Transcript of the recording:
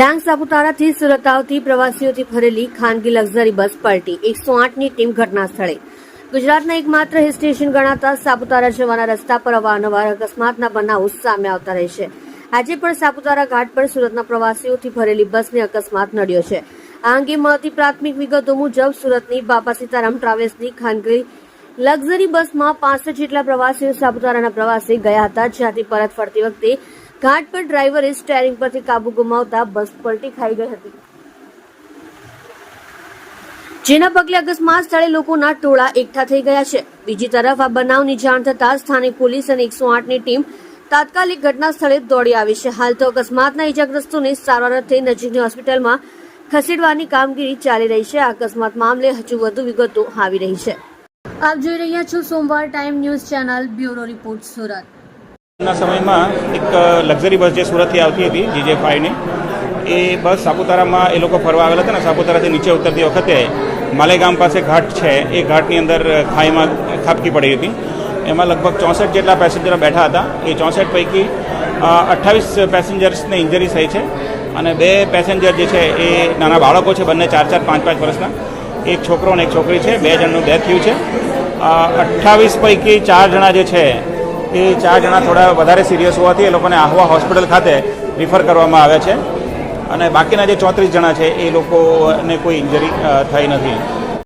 ડાંગ સાપુતારાથી સુરત આવતી પ્રવાસીઓથી ભરેલી ખાનગી લક્ઝરી બસ પલટી. એકસો આઠની ટીમ ઘટના સ્થળે. ગુજરાતના એકમાત્ર હિલ સ્ટેશન ગણાતા સાપુતારા જવાના રસ્તા પર અવારનવાર અકસ્માતના બનાવો સામે આવતા રહે છે. આજે પણ સાપુતારા ઘાટ પર સુરતના પ્રવાસીઓથી ભરેલી બસને અકસ્માત નડ્યો છે. આ અંગે મળતી પ્રાથમિક વિગતો મુજબ સુરતની બાપા સીતારામ ટ્રાવેલ્સની ખાનગી લક્ઝરી બસમાં પાંસઠ જેટલા પ્રવાસીઓ સાપુતારાના પ્રવાસે ગયા હતા, જ્યાંથી પરત ફરતી વખતે ઘાટ પર ડ્રાઈવરે સ્ટેરિંગ પરથી કાબુ ગુમાવતા બસ પલટી ખાઈ ગઈ હતી. જેના પગલે અકસ્માત સ્થળે લોકોના ટોળા એકઠા થઈ ગયા છે. બીજી તરફ આ બનાવની જાણ થતાં સ્થાનિક પોલીસ અને એકસો આઠની ટીમ તાત્કાલિક ઘટના સ્થળે દોડી આવી છે. હાલ તો અકસ્માતના ઇજાગ્રસ્તોને સારવાર અર્થે નજીકની હોસ્પિટલમાં ખસેડવાની કામગીરી ચાલી રહી છે. આ અકસ્માત મામલે હજુ વધુ વિગતો આવી રહી છે. આપ જોઈ રહ્યા છો સોમવાર time news channel bureau report Surat. ના સમયમાં એક લક્ઝરી બસ જે સુરતથી આવતી હતી, જીજે ફાઈવની એ બસ સાપુતારામાં એ લોકો ફરવા આવેલા હતા ને, સાપુતારાથી નીચે ઉતરતી વખતે માલેગામ પાસે ઘાટ છે, એ ઘાટની અંદર ખાઈમાં ખાબકી પડી હતી. એમાં લગભગ ચોસઠ જેટલા પેસેન્જરો બેઠા હતા. એ ચોસઠ પૈકી અઠ્ઠાવીસ પેસેન્જર્સને ઇન્જરી થઈ છે અને બે પેસેન્જર જે છે, એ નાના બાળકો છે, બંને ચાર ચાર, પાંચ પાંચ વર્ષના. એક છોકરો અને એક છોકરી છે, બે જણનું ડેથ થયું છે. અઠ્ઠાવીસ પૈકી ચાર જણા જે છે એ ચાર જણા થોડા વધારે સિરિયસ હોવાથી એ લોકોને આહવા હોસ્પિટલ ખાતે રિફર કરવામાં આવ્યા છે. અને બાકીના જે ચોત્રીસ જણા છે, એ લોકોને કોઈ ઇન્જરી થઈ નથી.